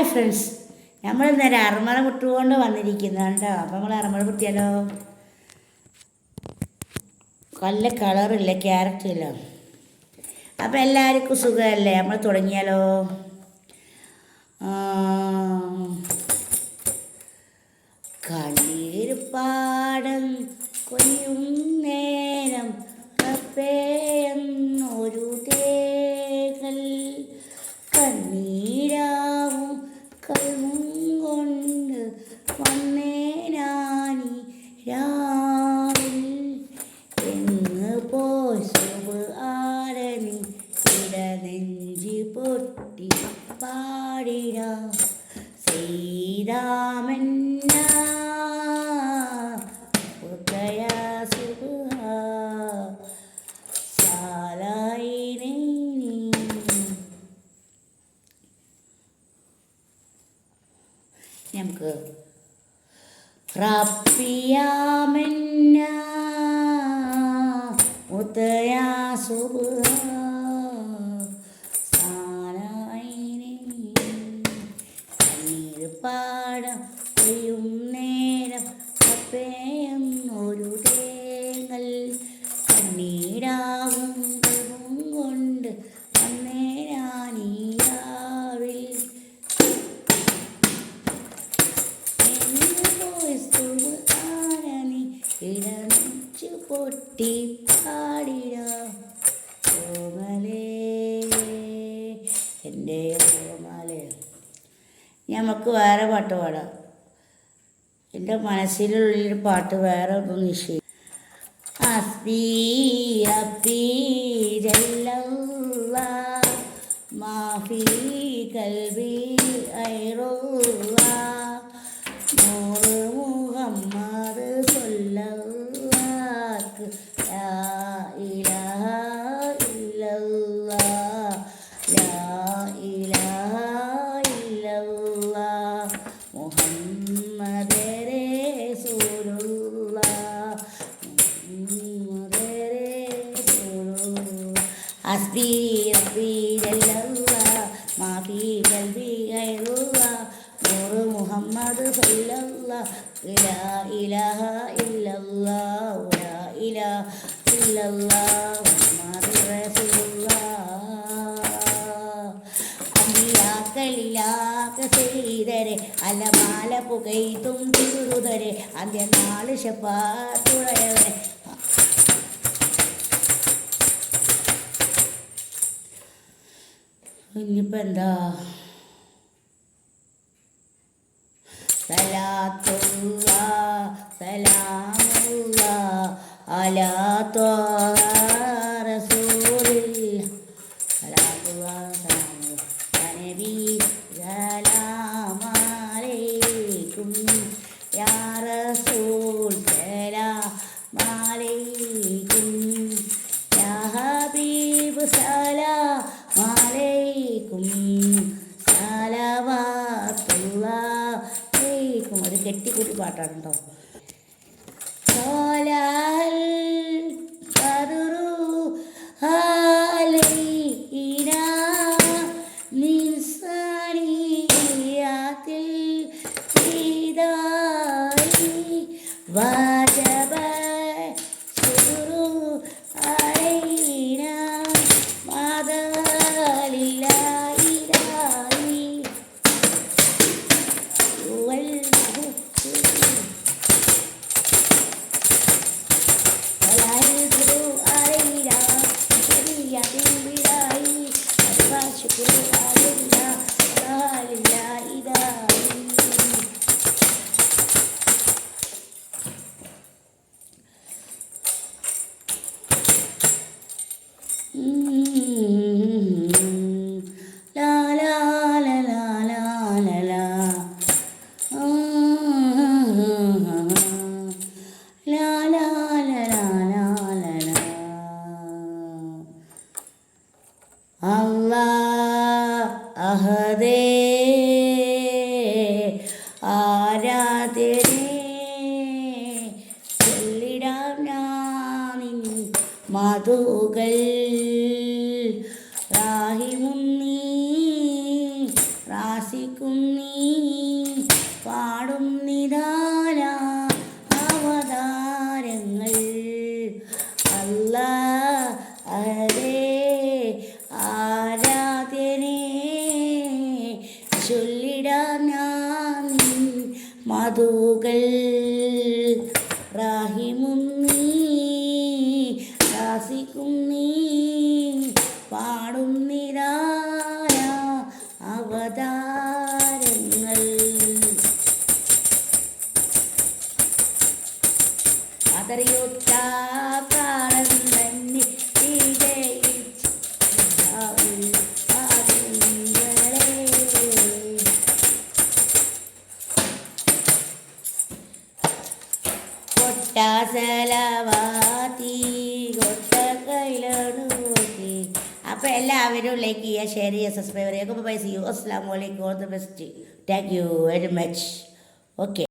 Hi friends നമ്മൾ ഇന്നലെ അറുമല പൊട്ടുകൊണ്ട് വന്നിരിക്കുന്നുണ്ട് അപ്പം നമ്മൾ അറുമല പൊട്ടിയാലോ നല്ല കളറില്ല ക്യാരറ്റില്ല അപ്പം എല്ലാവർക്കും സുഖമല്ലേ? നമ്മൾ തുടങ്ങിയാലോ? കണ്ണീർ പാടം കൊയ്യുന്നേ. ശ്രീരാം ശ്രീരാമന്ന ഉദയ നമുക്ക് പ്രാപ്യാമന്ന ഉദയാ സുഭ എന്റെ ഓമലേ നമുക്ക് വേറെ പാട്ട് പാടാം. എന്റെ മനസ്സിലുള്ളൊരു പാട്ട് വേറെ ഒന്നും നിശ്ചയി അപ്പി കൽബി صلى الله لا إله إلا الله لا إله إلا الله محمد رسول الله അമ്മിയാക്കളിലാക്ക ചെയ്തരെ അലമാല പുകയ്ത്തും എന്താ സലാത്തുള്ള സലാമുള്ള അലാ റസൂലിൽ സലാത്തുള്ള സലാമുള്ള നബി സലാമലൈക്കും. യാ റസൂൽ സലാമലൈക്കും. യാ ഹബീബ് സലാമലൈക്കും. കെട്ടിക്കൂട്ടി പാട്ടാണ് കേട്ടോ സോലാൽ കറുറു আহারে മധുകൾ റാഹിമും നീ നീ പാടും നിരായ അവതാരങ്ങൾ അപ്പോൾ എല്ലാവരും ലൈക്ക് ചെയ്യുക ഷെയർ ചെയ്യുക സബ്സ്ക്രൈബ് ചെയ്യുക. അസ്സാം വലൈക്കും all the best thank you very much okay